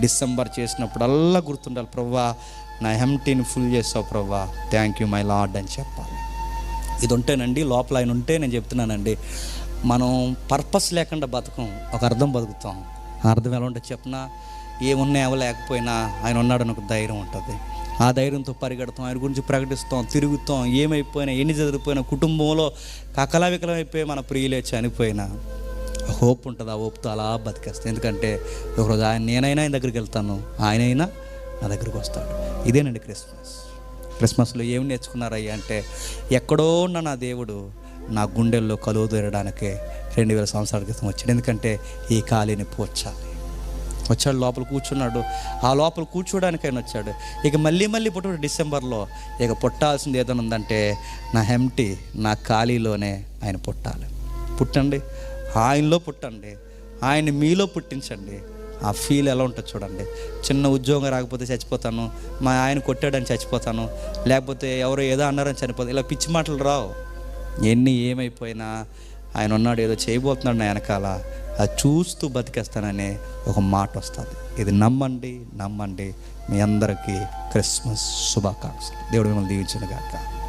December చేసినప్పుడల్లా గుర్తుండాలి ప్రవ్వా నా ఎంటీని ఫుల్ చేస్తావు ప్రవ్వా థ్యాంక్ యూ మై లార్డ్ అని చెప్పాలి. ఇది ఉంటేనండి లోపల ఆయన ఉంటే నేను చెప్తున్నానండి మనం పర్పస్ లేకుండా బతకం ఒక అర్థం బతుకుతాం. ఆ అర్థం ఎలా ఉంటే చెప్పినా ఏమున్నా ఏమో లేకపోయినా ఆయన ఉన్నాడని ఒక ధైర్యం ఉంటుంది. ఆ ధైర్యంతో పరిగెడతాం ఆయన గురించి ప్రకటిస్తాం తిరుగుతాం ఏమైపోయినా ఎన్ని చదివిపోయినా కుటుంబంలో కకలవికలం అయిపోయి మన ప్రియులే చనిపోయినా హోప్ ఉంటుంది? ఆ హోప్తో అలా బతికేస్తాను ఎందుకంటే ఒకరోజు ఆయన నేనైనా ఆయన దగ్గరికి వెళ్తాను. ఆయనైనా నా దగ్గరికి వస్తాడు. ఇదేనండి క్రిస్మస్. క్రిస్మస్లో ఏం నేర్చుకున్నారయ్యా అంటే ఎక్కడో ఉన్న నా దేవుడు నా గుండెల్లో కలువ తీరడానికే రెండు వేల సంవత్సరాల క్రితం వచ్చాడు. ఎందుకంటే ఈ ఖాళీని పోర్చాలి వచ్చాడు లోపల కూర్చున్నాడు. ఆ లోపల కూర్చోడానికి ఆయన వచ్చాడు. ఇక మళ్ళీ మళ్ళీ పుట్టిన డిసెంబర్లో ఇక పుట్టాల్సింది ఏదైనా ఉందంటే నా హెమ్టీ నా ఖాళీలోనే ఆయన పుట్టాలి. పుట్టండి. ఆయనలో పుట్టండి. ఆయన మీలో పుట్టించండి. ఆ ఫీల్ ఎలా ఉంటుంది చూడండి. చిన్న ఉద్యోగం రాకపోతే చచ్చిపోతాను. మా ఆయన కొట్టాడని చచ్చిపోతాను. లేకపోతే ఎవరో ఏదో అన్నారని చనిపోతాను. ఇలా పిచ్చి మాటలు రావు. ఎన్ని ఏమైపోయినా ఆయన ఉన్నాడు ఏదో చేయబోతున్నాడు నా వెనకాల. అది చూస్తూ బతికేస్తాననే ఒక మాట వస్తుంది. ఇది నమ్మండి నమ్మండి. మీ అందరికీ క్రిస్మస్ శుభాకాంక్షలు. దేవుడు మిమ్మల్ని దీవించిన గాక